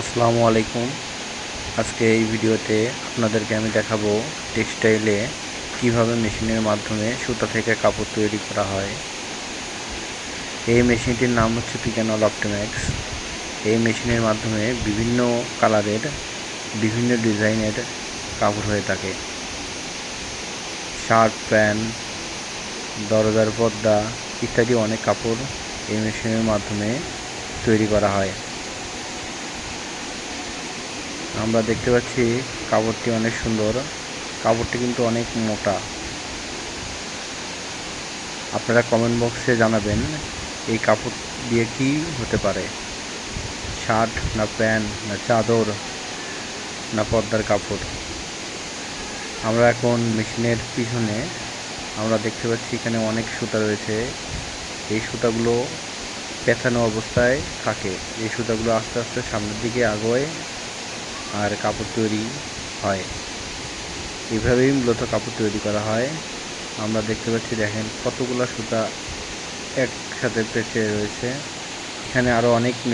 আসসালামু আলাইকুম। আজকে এই ভিডিওতে আপনাদেরকে আমি দেখাবো টেক্সটাইলে কীভাবে মেশিনের মাধ্যমে সুতা থেকে কাপড় তৈরি করা হয়। এই মেশিনটির নাম হচ্ছে পিকানল অপটিম্যাক্স এই মেশিনের মাধ্যমে বিভিন্ন কালারের, বিভিন্ন ডিজাইনের কাপড় হয়ে থাকে। শার্ট, প্যান্ট, দরজার পর্দা ইত্যাদি অনেক কাপড় এই মেশিনের মাধ্যমে তৈরি করা হয়। আমরা দেখতে পাচ্ছি কাপড়টি অনেক সুন্দর। কাপড়টি কিন্তু অনেক মোটা। আপনারা কমেন্ট বক্সে জানাবেন এই কাপড় দিয়ে কি হতে পারে। শার্ট না প্যান্ট না চাদর না পর্দার কাপড়। আমরা এখন মেশিনের পিছনে আমরা দেখতে পাচ্ছি এখানে অনেক সুতা রয়েছে। এই সুতাগুলো পেঁচানো অবস্থায় থাকে। এই সুতাগুলো আস্তে আস্তে সামনের দিকে আগোয় আর কাপড় তৈরি হয়। এভাবেই মূলত কাপড় তৈরি করা হয়। আমরা দেখতে পাচ্ছি, দেখেন কতগুলো সুতা একসাথে পেঁচে রয়েছে। এখানে আরও অনেক মেশিন